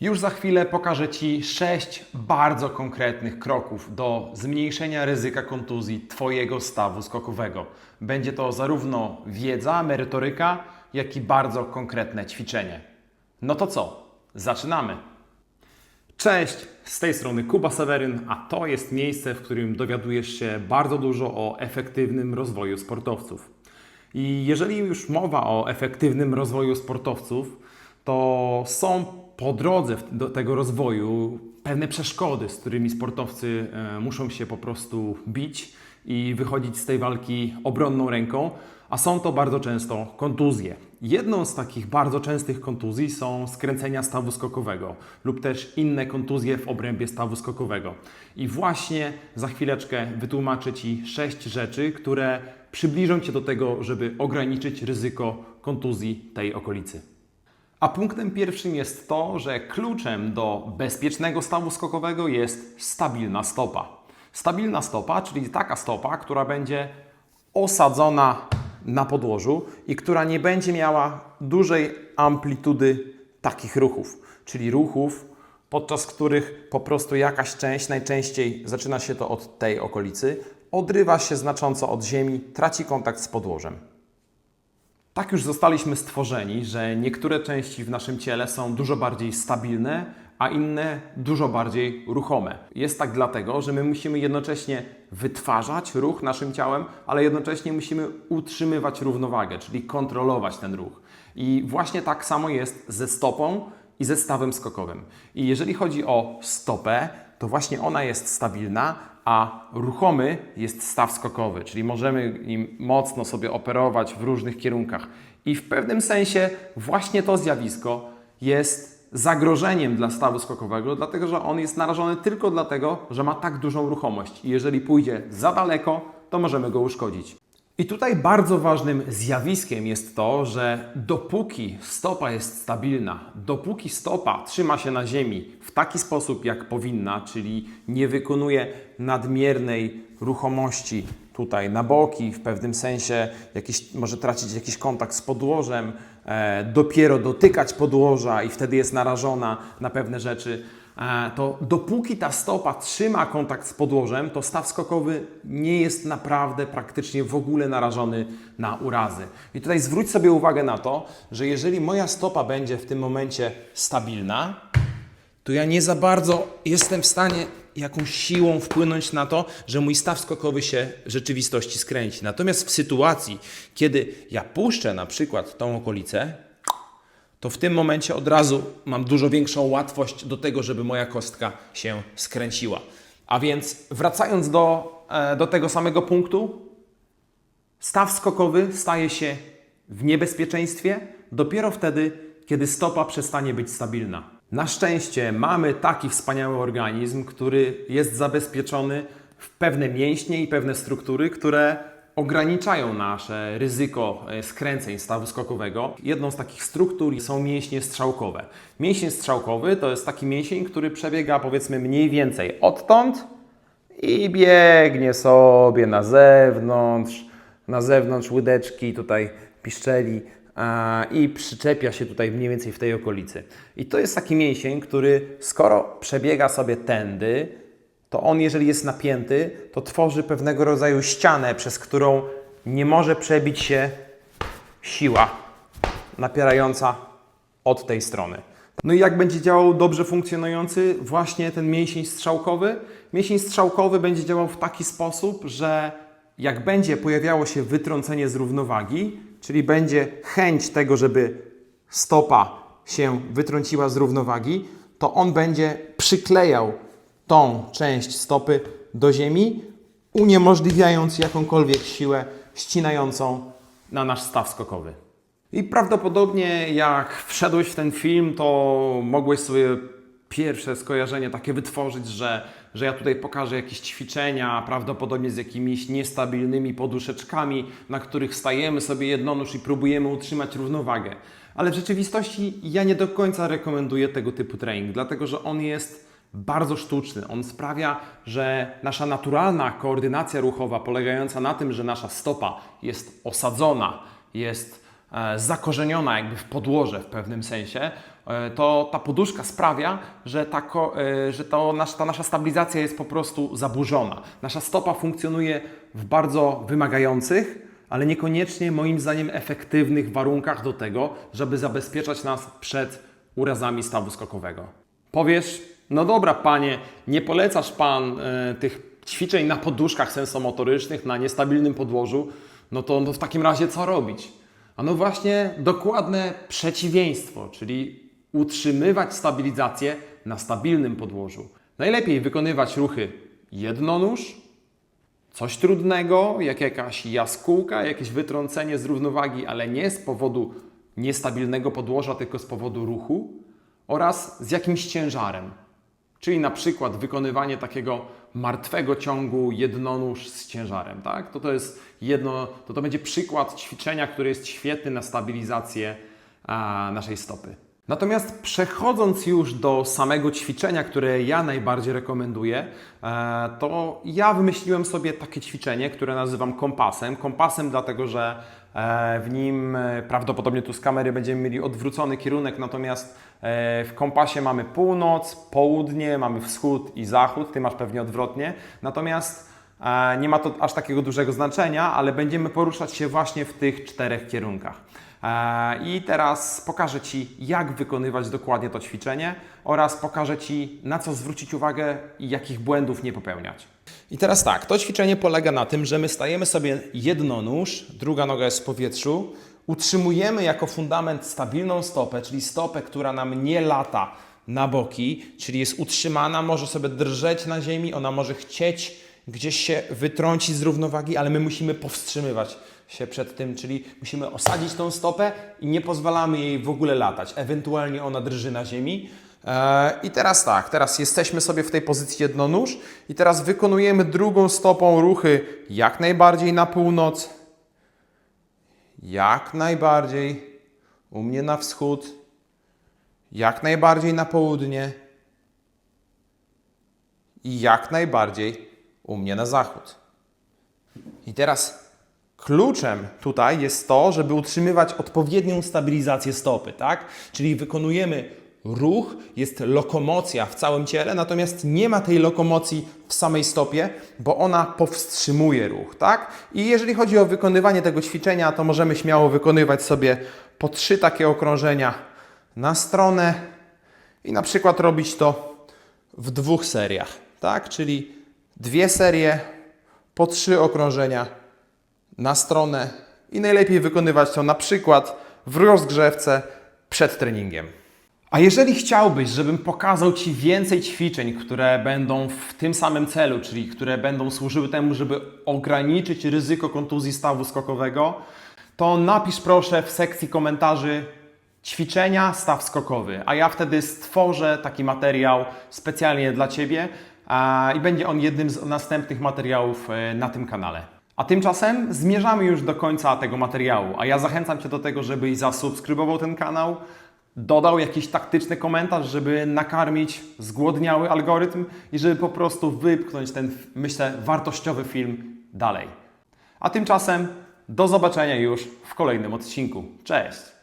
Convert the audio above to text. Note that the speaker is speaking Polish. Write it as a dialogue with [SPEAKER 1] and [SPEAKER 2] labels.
[SPEAKER 1] Już za chwilę pokażę Ci sześć bardzo konkretnych kroków do zmniejszenia ryzyka kontuzji Twojego stawu skokowego. Będzie to zarówno wiedza, merytoryka, jak i bardzo konkretne ćwiczenie. No to co? Zaczynamy! Cześć, z tej strony Kuba Seweryn, a to jest miejsce, w którym dowiadujesz się bardzo dużo o efektywnym rozwoju sportowców. I jeżeli już mowa o efektywnym rozwoju sportowców, to są po drodze do tego rozwoju pewne przeszkody, z którymi sportowcy e, muszą się po prostu bić i wychodzić z tej walki obronną ręką, a są to bardzo często kontuzje. Jedną z takich bardzo częstych kontuzji są skręcenia stawu skokowego lub też inne kontuzje w obrębie stawu skokowego. I właśnie za chwileczkę wytłumaczę Ci sześć rzeczy, które przybliżą Cię do tego, żeby ograniczyć ryzyko kontuzji tej okolicy. A punktem pierwszym jest to, że kluczem do bezpiecznego stawu skokowego jest stabilna stopa. Stabilna stopa, czyli taka stopa, która będzie osadzona na podłożu i która nie będzie miała dużej amplitudy takich ruchów, czyli ruchów, podczas których po prostu jakaś część, najczęściej zaczyna się to od tej okolicy, odrywa się znacząco od ziemi, traci kontakt z podłożem. Tak już zostaliśmy stworzeni, że niektóre części w naszym ciele są dużo bardziej stabilne, a inne dużo bardziej ruchome. Jest tak dlatego, że my musimy jednocześnie wytwarzać ruch naszym ciałem, ale jednocześnie musimy utrzymywać równowagę, czyli kontrolować ten ruch. I właśnie tak samo jest ze stopą i ze stawem skokowym. I jeżeli chodzi o stopę, to właśnie ona jest stabilna, a ruchomy jest staw skokowy, czyli możemy im mocno sobie operować w różnych kierunkach. I w pewnym sensie właśnie to zjawisko jest zagrożeniem dla stawu skokowego, dlatego że on jest narażony tylko dlatego, że ma tak dużą ruchomość. I jeżeli pójdzie za daleko, to możemy go uszkodzić. I tutaj bardzo ważnym zjawiskiem jest to, że dopóki stopa jest stabilna, dopóki stopa trzyma się na ziemi w taki sposób, jak powinna, czyli nie wykonuje nadmiernej ruchomości tutaj na boki, w pewnym sensie jakiś, może tracić jakiś kontakt z podłożem, e, dopiero dotykać podłoża i wtedy jest narażona na pewne rzeczy, to dopóki ta stopa trzyma kontakt z podłożem, to staw skokowy nie jest naprawdę praktycznie w ogóle narażony na urazy. I tutaj zwróć sobie uwagę na to, że jeżeli moja stopa będzie w tym momencie stabilna, to ja nie za bardzo jestem w stanie jakąś siłą wpłynąć na to, że mój staw skokowy się w rzeczywistości skręci. Natomiast w sytuacji, kiedy ja puszczę na przykład tą okolicę, to w tym momencie od razu mam dużo większą łatwość do tego, żeby moja kostka się skręciła. A więc wracając do, e, do tego samego punktu, staw skokowy staje się w niebezpieczeństwie dopiero wtedy, kiedy stopa przestanie być stabilna. Na szczęście mamy taki wspaniały organizm, który jest zabezpieczony w pewne mięśnie i pewne struktury, które ograniczają nasze ryzyko e, skręceń stawu skokowego. Jedną z takich struktur są mięśnie strzałkowe. Mięsień strzałkowy to jest taki mięsień, który przebiega powiedzmy mniej więcej odtąd i biegnie sobie na zewnątrz, na zewnątrz łydeczki, tutaj piszczeli i przyczepia się tutaj mniej więcej w tej okolicy. I to jest taki mięsień, który skoro przebiega sobie tędy, to on jeżeli jest napięty, to tworzy pewnego rodzaju ścianę, przez którą nie może przebić się siła napierająca od tej strony. No i jak będzie działał dobrze funkcjonujący właśnie ten mięsień strzałkowy? Mięsień strzałkowy będzie działał w taki sposób, że jak będzie pojawiało się wytrącenie z równowagi, czyli będzie chęć tego, żeby stopa się wytrąciła z równowagi, to on będzie przyklejał tą część stopy do ziemi, uniemożliwiając jakąkolwiek siłę ścinającą na nasz staw skokowy. I prawdopodobnie jak wszedłeś w ten film, to mogłeś sobie pierwsze skojarzenie takie wytworzyć, że, że ja tutaj pokażę jakieś ćwiczenia, prawdopodobnie z jakimiś niestabilnymi poduszeczkami, na których stajemy sobie jednonóż i próbujemy utrzymać równowagę. Ale w rzeczywistości ja nie do końca rekomenduję tego typu trening, dlatego że on jest bardzo sztuczny. On sprawia, że nasza naturalna koordynacja ruchowa, polegająca na tym, że nasza stopa jest osadzona, jest e, zakorzeniona jakby w podłoże w pewnym sensie, e, to ta poduszka sprawia, że, ta, e, że to ta nasza stabilizacja jest po prostu zaburzona. Nasza stopa funkcjonuje w bardzo wymagających, ale niekoniecznie moim zdaniem efektywnych warunkach do tego, żeby zabezpieczać nas przed urazami stawu skokowego. Powiesz, no dobra panie, nie polecasz pan e, tych ćwiczeń na poduszkach sensomotorycznych, na niestabilnym podłożu, no to, no w takim razie co robić? A no właśnie dokładne przeciwieństwo, czyli utrzymywać stabilizację na stabilnym podłożu. Najlepiej wykonywać ruchy jednonóż, coś trudnego, jak jakaś jaskółka, jakieś wytrącenie z równowagi, ale nie z powodu niestabilnego podłoża, tylko z powodu ruchu oraz z jakimś ciężarem. Czyli na przykład wykonywanie takiego martwego ciągu jednonóż z ciężarem, tak? To to jest jedno, to to będzie przykład ćwiczenia, który jest świetny na stabilizację a, naszej stopy. Natomiast przechodząc już do samego ćwiczenia, które ja najbardziej rekomenduję, e, to ja wymyśliłem sobie takie ćwiczenie, które nazywam kompasem. Kompasem dlatego, że w nim e, prawdopodobnie tu z kamery będziemy mieli odwrócony kierunek, natomiast e, w kompasie mamy północ, południe, mamy wschód i zachód, ty masz pewnie odwrotnie. Natomiast e, nie ma to aż takiego dużego znaczenia, ale będziemy poruszać się właśnie w tych czterech kierunkach. E, I teraz pokażę Ci, jak wykonywać dokładnie to ćwiczenie oraz pokażę Ci, na co zwrócić uwagę i jakich błędów nie popełniać. I teraz tak, to ćwiczenie polega na tym, że my stajemy sobie jednonóż, druga noga jest w powietrzu, utrzymujemy jako fundament stabilną stopę, czyli stopę, która nam nie lata na boki, czyli jest utrzymana, może sobie drżeć na ziemi, ona może chcieć gdzieś się wytrącić z równowagi, ale my musimy powstrzymywać się przed tym, czyli musimy osadzić tą stopę i nie pozwalamy jej w ogóle latać. Ewentualnie ona drży na ziemi. Eee, I teraz tak, teraz jesteśmy sobie w tej pozycji jednonóż i teraz wykonujemy drugą stopą ruchy jak najbardziej na północ, jak najbardziej u mnie na wschód, jak najbardziej na południe i jak najbardziej u mnie na zachód. I teraz kluczem tutaj jest to, żeby utrzymywać odpowiednią stabilizację stopy, tak? Czyli wykonujemy ruch, jest lokomocja w całym ciele, natomiast nie ma tej lokomocji w samej stopie, bo ona powstrzymuje ruch, tak? I jeżeli chodzi o wykonywanie tego ćwiczenia, to możemy śmiało wykonywać sobie po trzy takie okrążenia na stronę i na przykład robić to w dwóch seriach, tak? Czyli dwie serie po trzy okrążenia na stronę i najlepiej wykonywać to na przykład w rozgrzewce przed treningiem. A jeżeli chciałbyś, żebym pokazał Ci więcej ćwiczeń, które będą w tym samym celu, czyli które będą służyły temu, żeby ograniczyć ryzyko kontuzji stawu skokowego, to napisz proszę w sekcji komentarzy ćwiczenia staw skokowy, a ja wtedy stworzę taki materiał specjalnie dla Ciebie i będzie on jednym z następnych materiałów e, na tym kanale. A tymczasem zmierzamy już do końca tego materiału, a ja zachęcam Cię do tego, żebyś zasubskrybował ten kanał, dodał jakiś taktyczny komentarz, żeby nakarmić zgłodniały algorytm i żeby po prostu wypchnąć ten, myślę, wartościowy film dalej. A tymczasem do zobaczenia już w kolejnym odcinku. Cześć!